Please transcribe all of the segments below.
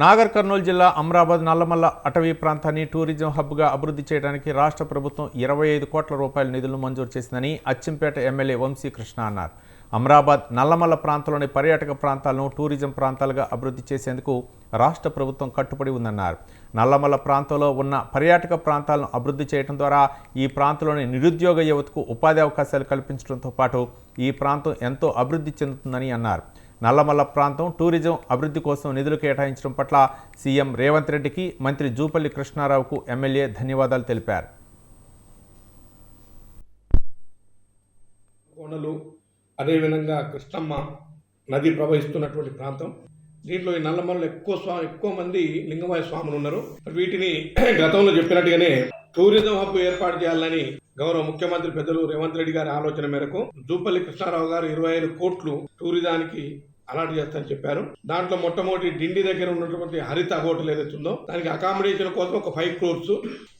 నాగర్ కర్నూలు జిల్లా అమరాబాద్ నల్లమల్ల అటవీ ప్రాంతాన్ని టూరిజం హబ్గా అభివృద్ధి చేయడానికి రాష్ట్ర ప్రభుత్వం ఇరవై ఐదు కోట్ల రూపాయల నిధులు మంజూరు చేసిందని అచ్చంపేట ఎమ్మెల్యే వంశీకృష్ణ అన్నారు. అమరాబాద్ నల్లమల్ల ప్రాంతంలోని పర్యాటక ప్రాంతాలను టూరిజం ప్రాంతాలుగా అభివృద్ధి చేసేందుకు రాష్ట్ర ప్రభుత్వం కట్టుబడి ఉందన్నారు. నల్లమల్ల ప్రాంతంలో ఉన్న పర్యాటక ప్రాంతాలను అభివృద్ధి చేయడం ద్వారా ఈ ప్రాంతంలోని నిరుద్యోగ యువతకు ఉపాధి అవకాశాలు కల్పించడంతో పాటు ఈ ప్రాంతం ఎంతో అభివృద్ధి చెందుతుందని అన్నారు. నల్లమల్ల ప్రాంతం టూరిజం అభివృద్ధి కోసం నిధులు కేటాయించడం పట్ల సీఎం రేవంత్ రెడ్డికి మంత్రి జూపల్లి కృష్ణారావుకు ఎమ్మెల్యే ధన్యవాదాలు తెలిపారు. కోనలు అదేవిధంగా కృష్ణమ్మ నది ప్రవహిస్తున్నటువంటి ప్రాంతం. దీంట్లో ఈ నల్లమల్లో ఎక్కువ స్వా ఎక్కువ మంది లింగమాయ స్వాములు ఉన్నారు. వీటిని గతంలో చెప్పినట్టుగానే టూరిజం హబ్ ఏర్పాటు చేయాలని గౌరవ ముఖ్యమంత్రి పెద్దలు రేవంత్ రెడ్డి గారి ఆలోచన మేరకు జూపల్లి కృష్ణారావు గారు ఇరవై ఐదు కోట్లు టూరిజానికి అలాట్ చేస్తారని చెప్పారు. దాంట్లో మొట్టమొదటి డిండి దగ్గర ఉన్నటువంటి హరిత హోటల్ ఏదైతే ఉందో దానికి అకామిడేషన్ కోసం ఒక ఫైవ్ క్రోర్స్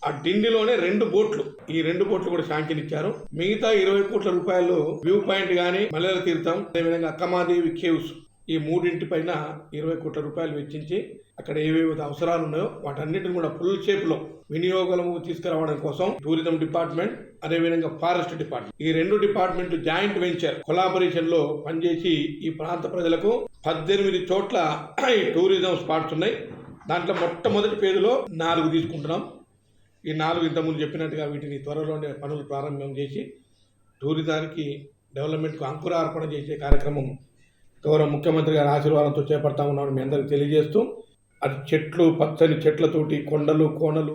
ఆ డిండిలోనే రెండు బోట్లు ఈ రెండు బోట్లు కూడా శాంక్షన్ ఇచ్చారు. మిగతా ఇరవై కోట్ల రూపాయలు వ్యూ పాయింట్ గానీ మల్లెల తీర్థం అదేవిధంగా అక్కమాదేవి కేవ్స్ ఈ మూడింటి పైన ఇరవై కోట్ల రూపాయలు వెచ్చించి అక్కడ ఏవేవి అవసరాలు ఉన్నాయో వాటన్నిటిని కూడా ఫుల్ షేప్లో వినియోగము తీసుకురావడం కోసం టూరిజం డిపార్ట్మెంట్ అదేవిధంగా ఫారెస్ట్ డిపార్ట్మెంట్ ఈ రెండు డిపార్ట్మెంట్ జాయింట్ వెంచర్ కొలాబరేషన్లో పనిచేసి ఈ ప్రాంత ప్రజలకు పద్దెనిమిది చోట్ల ఈ టూరిజం స్పాట్స్ ఉన్నాయి. దాంట్లో మొట్టమొదటి పేరులో నాలుగు తీసుకుంటున్నాం. ఈ నాలుగు ఇంతకుముందు చెప్పినట్టుగా వీటిని త్వరలోనే పనులు ప్రారంభం చేసి టూరిజానికి డెవలప్మెంట్కు అంకురార్పణ చేసే కార్యక్రమం గౌరవ ముఖ్యమంత్రి గారి ఆశీర్వాదంతో చేపడతా ఉన్నామని మీ అందరికీ తెలియజేస్తూ అది చెట్లు పచ్చని చెట్లతోటి కొండలు కోణలు